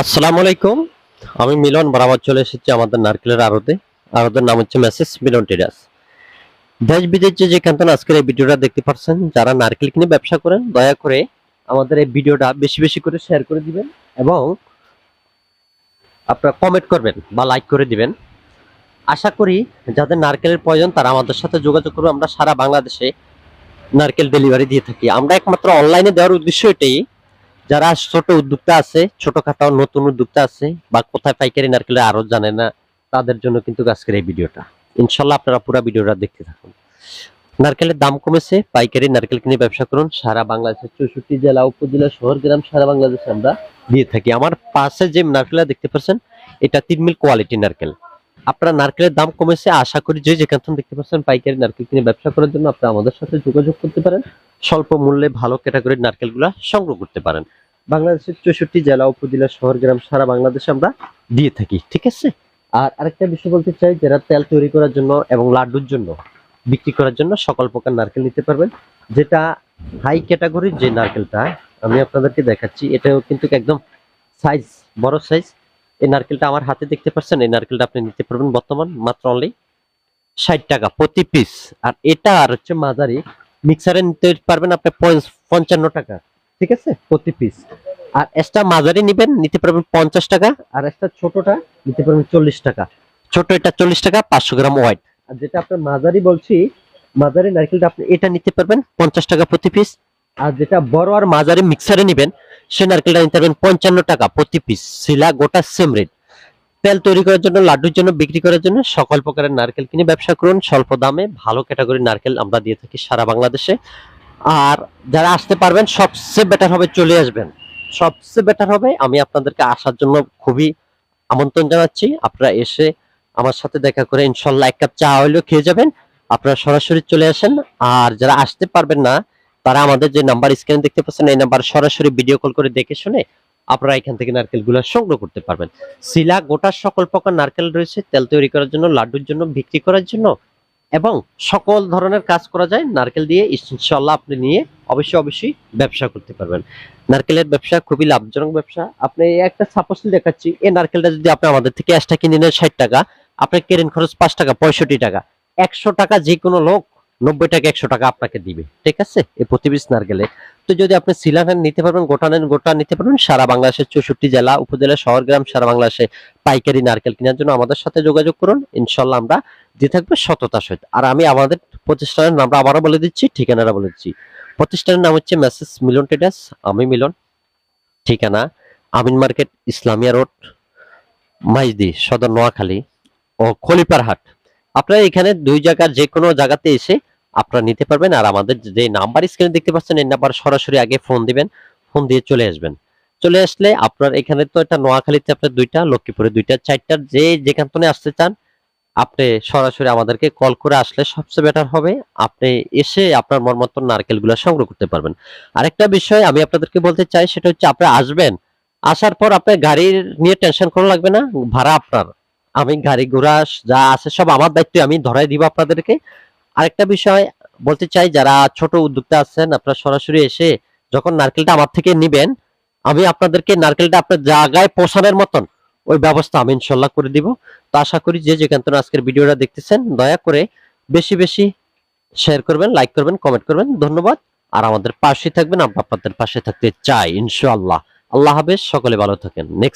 আসসালামু আলাইকুম। আমি মিলন বরাবর চলে এসেছি আমাদের নারকেলের আড়তে আড়তের নাম হচ্ছে মেসেজ মিলন টেরাস। দেশ বিদেশ যে থেকে আজকের এই ভিডিওটা দেখতে পাচ্ছেন, যারা নারকেল কিনে ব্যবসা করেন, দয়া করে আমাদের এই ভিডিওটা বেশি বেশি করে শেয়ার করে দিবেন এবং আপনারা কমেন্ট করবেন বা লাইক করে দিবেন। আশা করি যাদের নারকেলের প্রয়োজন, তারা আমাদের সাথে যোগাযোগ করবে। আমরা সারা বাংলাদেশে নারকেল ডেলিভারি দিয়ে থাকি। আমরা একমাত্র অনলাইনে দেওয়ার উদ্দেশ্য এটাই যারা ছোট উদ্যোক্তা আছে, ছোটখাটো নতুন উদ্যোক্তা আছে, বা কোথায় পাইকারি নারকেলের আরও জানে না, তাদের জন্য কিন্তু আজকের এই ভিডিওটা। ইনশাল্লাহ আপনারা পুরো ভিডিওটা দেখতে থাকুন। নারকেলের দাম কমেছে, পাইকারি নারকেল কিনে ব্যবসা করুন। সারা বাংলাদেশের চৌষট্টি জেলা, উপজেলা, শহর, গ্রাম, সারা বাংলাদেশে আমরা দিয়ে থাকি। আমার পাশে যে নারকেলটা দেখতে পাচ্ছেন, এটা তিন মিল কোয়ালিটি নারকেল। আপনারা নারকেলের দাম কমেছে, আশা করি যে যেখান থেকে দেখতে পাচ্ছেন পাইকারি নারকেল কিনে ব্যবসা করার জন্য আপনারা আমাদের সাথে যোগাযোগ করতে পারেন। স্বল্প মূল্যে ভালো ক্যাটাগরির নারকেলগুলা সংগ্রহ করতে পারেন। বাংলাদেশের চৌষট্টি জেলা, উপজেলা, শহর, গ্রাম, সারা বাংলাদেশে আমরা দিয়ে থাকি, ঠিক আছে? আর আরেকটা বিষয় বলতে চাই, যারা তেল তৈরি করার জন্য এবং লাড্ডুর জন্য বিক্রি করার জন্য সকল প্রকার নারকেল নিতে পারবেন। যেটা হাই ক্যাটাগরির যে নারকেলটা, আমি আপনাদেরকে দেখাচ্ছি, এটাও কিন্তু একদম সাইজ বড় সাইজ এই নারকেলটা আমার হাতে দেখতে পাচ্ছেন, এই নারকেলটা আপনি নিতে পারবেন বর্তমান, মাত্র অনলি ষাট টাকা প্রতি পিস আর এটা আর হচ্ছে মাঝারি মিক্সারে নিতে পারবেন আপনি পঞ্চান্ন টাকা, ঠিক আছে? প্রতি পিস আর এক্সট্রা মাঝারি নিবেন, নিতে পারবেন পঞ্চাশ টাকা, আর এক্সট্রা ছোটটা নিতে পারবেন চল্লিশ টাকা। ছোট এটা চল্লিশ টাকা, পাঁচশো গ্রাম ওয়াইট আর যেটা আপনার মাঝারি বলছি, মাঝারি নারকেলটা আপনি এটা নিতে পারবেন পঞ্চাশ টাকা প্রতি পিস আর যেটা বড় আর মাঝারি মিক্সারে নিবেন সে নিতে পারবেন পঞ্চান্ন টাকা প্রতি পিস শিলা, গোটা সেম রেট তেল তৈরি করার জন্য, লাড্ডুর জন্য, বিক্রি করার জন্য সকল প্রকারের নারকেল কিনে ব্যবসা করুন। স্বল্প দামে ভালো ক্যাটাগরি নারকেল আমরা দিয়ে থাকি সারা বাংলাদেশে। আর যারা আসতে পারবেন, সবচেয়ে বেটার হবে চলে আসবেন। সবচেয়ে বেটার হবে, আমি আপনাদেরকে আসার জন্য খুবই আমন্ত্রণ জানাচ্ছি। আপনারা এসে আমার সাথে দেখা করে ইনশাল্লাহ এক কাপ চা হইলেও খেয়ে যাবেন। আপনারা সরাসরি চলে আসেন। আর যারা আসতে পারবেন না তারা আমাদের যে নাম্বার স্ক্রিনে দেখতে পাচ্ছেন, এই নাম্বার সরাসরি ভিডিও কল করে দেখে শুনে আপনারা এখান থেকে নারকেলগুলো সংগ্রহ করতে পারবেন। শিলা গোটা সকল প্রকার নারকেল রয়েছে, তেল তৈরি করার জন্য, লাড্ডুর জন্য, বিক্রি করার জন্য এবং সকল ধরনের কাজ করা যায়। নারকেল দিয়ে ইনশাল্লাহ আপনি নিয়ে অবশ্যই অবশ্যই ব্যবসা করতে পারবেন। নারকেলের ব্যবসা খুবই লাভজনক ব্যবসা। আপনি একটা সাপোজ দেখাচ্ছি, এই নারকেলটা যদি আপনি আমাদের থেকে এক্সট্রা কিনে নেন ষাট টাকা, আপনার কেরেন খরচ পাঁচ টাকা, পঁয়ষট্টি টাকা। একশো টাকা যে কোনো লোক নব্বই টাকা, একশো টাকা আপনাকে দিবে, ঠিক আছে? এই প্রতি পিস নারকেলে। তো যদি আপনি সিলানেন নিতে পারবেন, গোটা নেন, গোটা নিতে পারবেন, সারা বাংলাদেশের চৌষট্টি জেলা, উপজেলা, শহর, গ্রাম, সারা বাংলাদেশে পাইকারি নারকেল কেনার জন্য আমাদের সাথে যোগাযোগ করুন। ইনশাল্লাহ আমরা দিয়ে থাকবে সততার সহিত। আর আমি আমাদের প্রতিষ্ঠানের নামটা আবারও বলে দিচ্ছি, ঠিকানাটা বলে দিচ্ছি। প্রতিষ্ঠানের নাম হচ্ছে মেসেজ মিলন ট্রেডার্স, আমি মিলন। ঠিকানা আমিন মার্কেট, ইসলামিয়া রোড, মাইজদি, সদর নোয়াখালী ও খলিপার হাট। আপনারা এখানে দুই জায়গার যে কোনো জায়গাতে এসে আপনারা নিতে পারবেন। আর আমাদের যে নাম্বার স্ক্রিনে দেখতে পাচ্ছেন, এই নাম্বার সরাসরি আগে ফোন দিবেন ফোন দিয়ে চলে আসবেন। চলে আসলে আপনার এখানে তো এটা নোয়াখালীতে আপনার দুইটা, লক্ষ্মীপুরে দুইটা চারটার যে যেখান থেকে আসতে চান, আপনি সরাসরি আমাদেরকে কল করে আসলে সবচেয়ে বেটার হবে। আপনি এসে আপনার মন মতন নারকেলগুলো সংগ্রহ করতে পারবেন। আরেকটা বিষয় আমি আপনাদেরকে বলতে চাই, সেটা হচ্ছে আপনি আসবেন, আসার পর আপনার গাড়ির নিয়ে টেনশন করা লাগবে না, ভাড়া আপনার। আমি গাড়ি ঘোড়া যা আছে সব আমার দায়িত্ব, আমি ধরাই দিব আপনাদেরকে। আরেকটা বিষয় বলতে চাই, যারা ছোট উদ্যোক্তা আছেন, আপনারা সরাসরি এসে যখন নারকেলটা আমার থেকে নিবেন, আমি আপনাদেরকে নারকেলটা আপনার জায়গায় পৌঁছানোর মতন ওই ব্যবস্থা আমি ইনশাল্লাহ করে দিব। তো আশা করি যে যেখান থেকে আজকের ভিডিওটা দেখতেছেন, দয়া করে বেশি বেশি শেয়ার করবেন লাইক করবেন কমেন্ট করবেন। ধন্যবাদ। আর আমাদের পাশে থাকবেন, আমরা আপনাদের পাশে থাকতে চাই ইনশাআল্লাহ আল্লাহ হাফেজ, সকলে ভালো থাকেন। নেক্সট